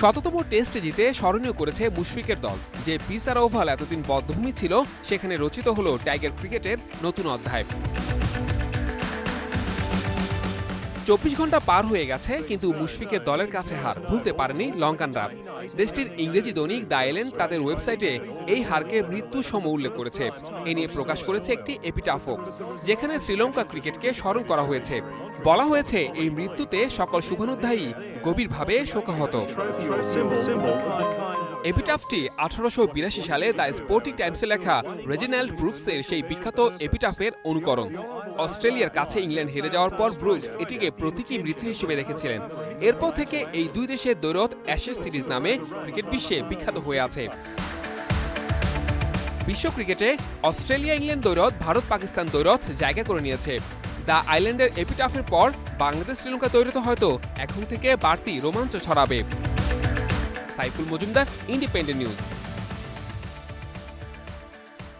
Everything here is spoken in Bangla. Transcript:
শততম টেস্টে জিতে স্মরণীয় করেছে মুশফিকের দল। যে পিসার ওভাল এতদিন বদ্ধভূমি ছিল, সেখানে রচিত হল টাইগার ক্রিকেটের নতুন অধ্যায়। চব্বিশ ঘণ্টা পার হয়ে গেছে, কিন্তু মুশফিকের দলের কাছে হার ভুলতে পারেনি লঙ্কানরা। দেশটির ইংরেজি দৈনিক দ্য এলেন তাদের ওয়েবসাইটে এই হারকে মৃত্যু সম উল্লেখ করেছে। এ নিয়ে প্রকাশ করেছে একটি এপিটাফো যেখানে শ্রীলঙ্কা ক্রিকেটকে স্মরণ করা হয়েছে। বলা হয়েছে, এই মৃত্যুতে সকল শুভানুধ্যায়ী গভীরভাবে শোকাহত। এপিটাফটি আঠারোশো বিরাশি সালে দ্য স্পোর্টিং টাইমসে লেখা রেজিনাল্ড ব্রুকসের সেই বিখ্যাত এপিটাফের অনুকরণ। অস্ট্রেলিয়ার কাছে ইংল্যান্ড হেরে যাওয়ার পর ব্রুকস এটিকে প্রতীকী মৃত্যু হিসেবে দেখেছিলেন। এরপর থেকে এই দুই দেশের দৈরথ অ্যাশেজ সিরিজ নামে ক্রিকেট বিশ্বে বিখ্যাত হয়ে আছে। বিশ্ব ক্রিকেটে অস্ট্রেলিয়া ইংল্যান্ড দৈরথ ভারত পাকিস্তান দৈরথ জায়গা করে নিয়েছে। দ্য আইল্যান্ডের এপিটাফের পর বাংলাদেশ শ্রীলঙ্কা দৈরথ হয়তো এখন থেকে বাড়তি রোমাঞ্চ ছড়াবে। Saiful Majumdar independent news